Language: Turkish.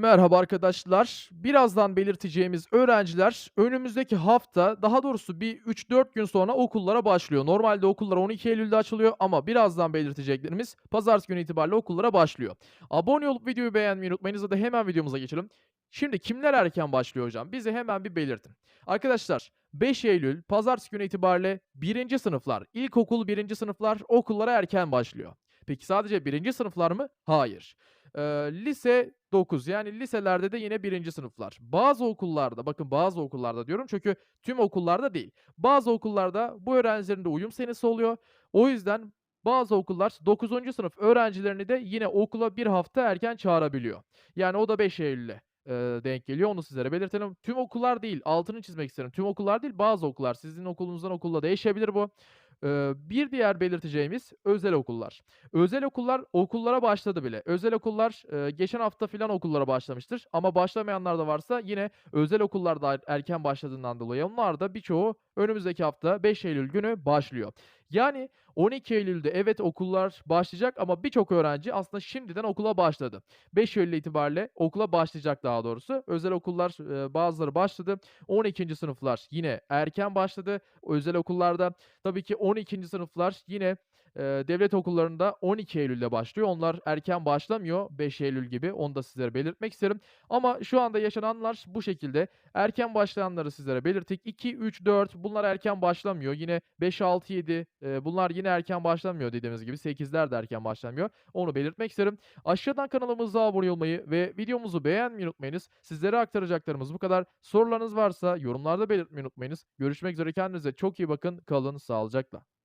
Merhaba arkadaşlar. Birazdan belirteceğimiz öğrenciler önümüzdeki hafta, daha doğrusu bir 3-4 gün sonra okullara başlıyor. Normalde okullar 12 Eylül'de açılıyor ama birazdan belirteceklerimiz pazartesi günü itibariyle okullara başlıyor. Abone olup videoyu beğenmeyi unutmayınız da hemen videomuza geçelim. Şimdi kimler erken başlıyor hocam? Bize hemen bir belirtin. Arkadaşlar 5 Eylül pazartesi günü itibariyle birinci sınıflar, ilkokul birinci sınıflar okullara erken başlıyor. Peki sadece birinci sınıflar mı? Hayır. Eee, lise 9 yani liselerde de yine birinci sınıflar. Bazı okullarda, bakın bazı okullarda diyorum çünkü tüm okullarda değil. Bazı okullarda bu öğrencilerin de uyum senesi oluyor. O yüzden bazı okullar dokuzuncu sınıf öğrencilerini de yine okula bir hafta erken çağırabiliyor. Yani o da 5 Eylül'e, eee, denk geliyor. Onu sizlere belirtelim. Tüm okullar değil, altını çizmek isterim. Tüm okullar değil, bazı okullar. Sizin okulunuzdan okula değişebilir bu. Eee, bir diğer belirteceğimiz özel okullar. Özel okullar okullara başladı bile. Özel okullar, eee, geçen hafta filan okullara başlamıştır ama başlamayanlar da varsa yine özel okullar da er erken başladığından dolayı onlar da birçoğu önümüzdeki hafta 5 Eylül günü başlıyor. Yani 12 Eylül'de evet okullar başlayacak ama birçok öğrenci aslında şimdiden okula başladı. 5 Eylül itibariyle okula başlayacak daha doğrusu. Özel okullar, eee, bazıları başladı. 12. sınıflar yine erken başladı. Özel okullarda tabii ki 12. sınıflar yine, eee, devlet okullarında 12 Eylül'de başlıyor. Onlar erken başlamıyor 5 Eylül gibi. Onu da sizlere belirtmek isterim. Ama şu anda yaşananlar bu şekilde. Erken başlayanları sizlere belirttik. 2, 3, 4 bunlar erken başlamıyor. Yine 5, 6, 7 eee, bunlar yine erken başlamıyor dediğimiz gibi. 8'ler de erken başlamıyor. Onu belirtmek isterim. Aşağıdan kanalımıza abone olmayı ve videomuzu beğenmeyi unutmayınız. Sizlere aktaracaklarımız bu kadar. Sorularınız varsa yorumlarda belirtmeyi unutmayınız. Görüşmek üzere. Kendinize çok iyi bakın. Kalın sağlıcakla.